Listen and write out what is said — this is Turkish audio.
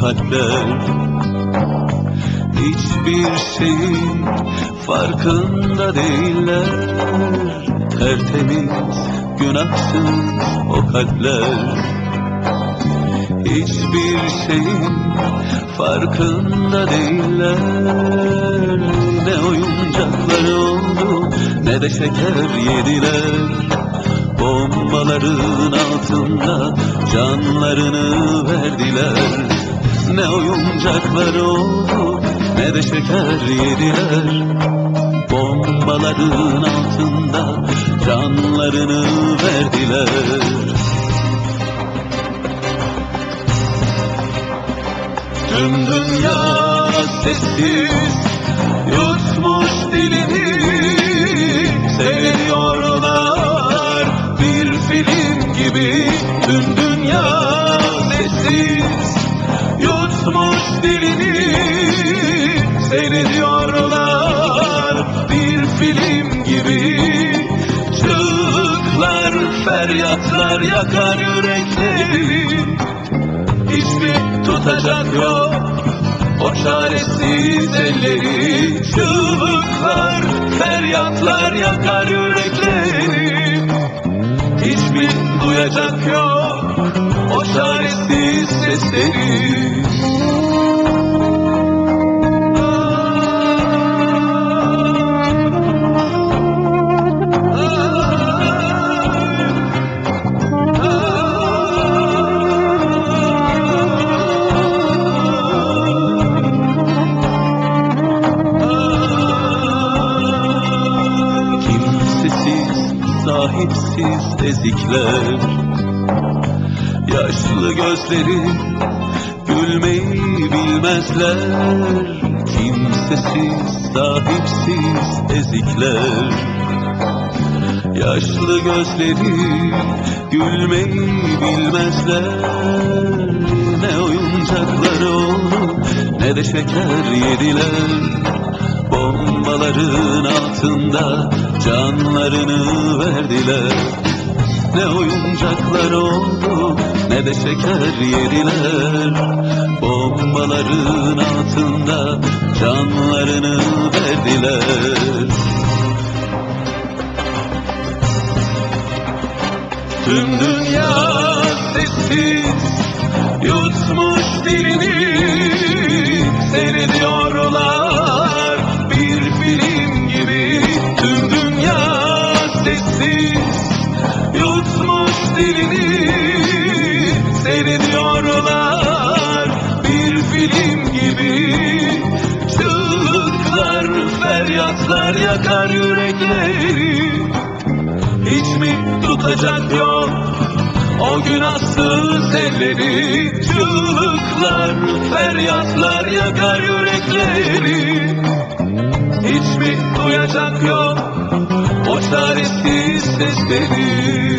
kalpler. Hiçbir şeyin farkında değiller. Tertemiz, günahsız o kalpler. Hiçbir şeyin farkında değiller. Ne oyuncakları oldu ne de şeker yediler. Bombaların altında canlarını verdiler. Ne oyuncakları oldu ne de şeker yediler. Bombaların altında canlarını verdiler. Tüm dünya sessiz Tüm dünya sessiz yutmuş dilini. Seyrediyorlar bir film gibi. Çığlıklar, feryatlar yakar yürekleri. Hiçbir tutacak yok o çaresiz elleri? Çığlıklar, feryatlar yakar yürekleri Hiçbir duyacak yok? O çaresiz sesleri sahipsiz ezikler Yaşlı gözleri gülmeyi bilmezler. Kimsesiz, sahipsiz ezikler. Yaşlı gözleri gülmeyi bilmezler. Ne oyuncakları oldu ne de şeker yediler. Bombaların altında canlarını verdiler. Ne oyuncaklar oldu ne de şeker yediler. Bombaların altında canlarını verdiler. Tüm dünya sessiz sessiz yutmuş dilini. Seyrediyorlar bir film gibi. Çığlıklar, feryatlar yakar yürekleri. Hiç mi tutacak yok o günahsız elleri Çığlıklar, feryatlar yakar yürekleri Hiç mi duyacak yok? O çaresiz sesleri